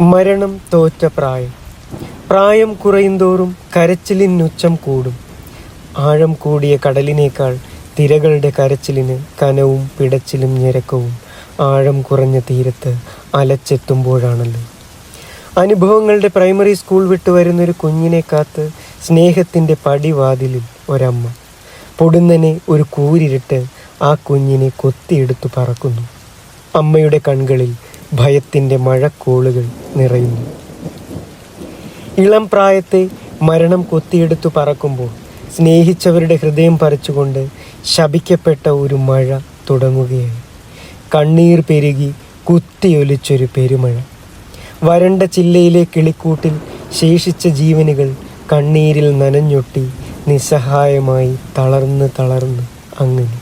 മരണം തോറ്റ പ്രായം. പ്രായം കുറയുന്തോറും കരച്ചിലിനുച്ചം കൂടും. ആഴം കൂടിയ കടലിനേക്കാൾ തിരകളുടെ കരച്ചിലിന് കനവും പിടച്ചിലും ഞെരക്കവും ആഴം കുറഞ്ഞ തീരത്ത് അലച്ചെത്തുമ്പോഴാണല്ലോ. അനുഭവങ്ങളുടെ പ്രൈമറി സ്കൂൾ വിട്ടു വരുന്നൊരു കുഞ്ഞിനെ കാത്ത് സ്നേഹത്തിന്റെ പടിവാതിലിൽ ഒരമ്മ. പൊടുന്നനെ ഒരു കൂരിരിട്ട് ആ കുഞ്ഞിനെ കൊത്തിയെടുത്തു പറക്കുന്നു. അമ്മയുടെ കൺകളിൽ ഭയത്തിന്റെ മഴക്കോളുകൾ നിറയുന്നു. ഇളം പ്രായത്തെ മരണം കൊത്തിയെടുത്തു പറക്കുമ്പോൾ സ്നേഹിച്ചവരുടെ ഹൃദയം പറിച്ചുകൊണ്ട് ശപിക്കപ്പെട്ട ഒരു മഴ തുടങ്ങുകയായി. കണ്ണീർ പെരുകി കുത്തിയൊലിച്ചൊരു പെരുമഴ. വരണ്ട ചില്ലയിലെ കിളിക്കൂട്ടിൽ ശേഷിച്ച ജീവനുകൾ കണ്ണീരിൽ നനഞ്ഞൊട്ടി നിസ്സഹായമായി തളർന്ന് തളർന്ന് അങ്ങനെ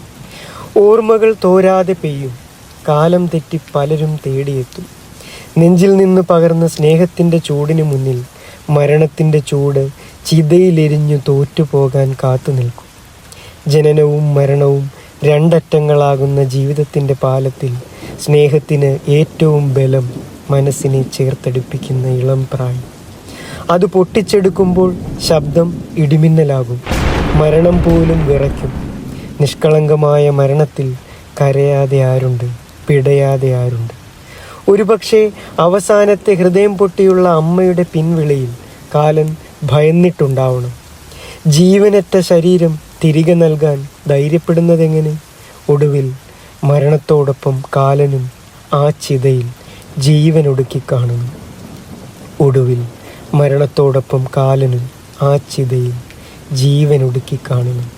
ഓർമ്മകൾ തോരാതെ പെയ്യും. കാലം തെറ്റി പലരും തേടിയെത്തും. നെഞ്ചിൽ നിന്ന് പകർന്ന സ്നേഹത്തിന്റെ ചൂടിന് മുന്നിൽ മരണത്തിന്റെ ചൂട് ചിതയിലെരിഞ്ഞു തോറ്റുപോകാൻ കാത്തു നിൽക്കും. ജനനവും മരണവും രണ്ടറ്റങ്ങളാകുന്ന ജീവിതത്തിന്റെ പാലത്തിൽ സ്നേഹത്തിന് ഏറ്റവും ബലം മനസ്സിനെ ചേർത്തടിപ്പിക്കുന്ന ഇളം പ്രായം. അത് പൊട്ടിച്ചെടുക്കുമ്പോൾ ശബ്ദം ഇടിമിന്നലാകും. മരണം പോലും വിറയ്ക്കും. നിഷ്കളങ്കമായ മരണത്തിൽ കരയാതെ ആരുണ്ട്? പിടയാതെ ആരുണ്ട് ഒരുപക്ഷെ അവസാനത്തെ ഹൃദയം പൊട്ടിയുള്ള അമ്മയുടെ പിൻവിളിയിൽ കാലൻ ഭയന്നിട്ടുണ്ടാവണം. ജീവനറ്റ ശരീരം തിരികെ നൽകാൻ ധൈര്യപ്പെടുന്നതെങ്ങനെ? ഒടുവിൽ മരണത്തോടൊപ്പം കാലനും ആ ചിതയിൽ ജീവനൊടുക്കി കാണുന്നു. ഒടുവിൽ മരണത്തോടൊപ്പം കാലനും ആ ചിതയിൽ ജീവനൊടുക്കി കാണുന്നു.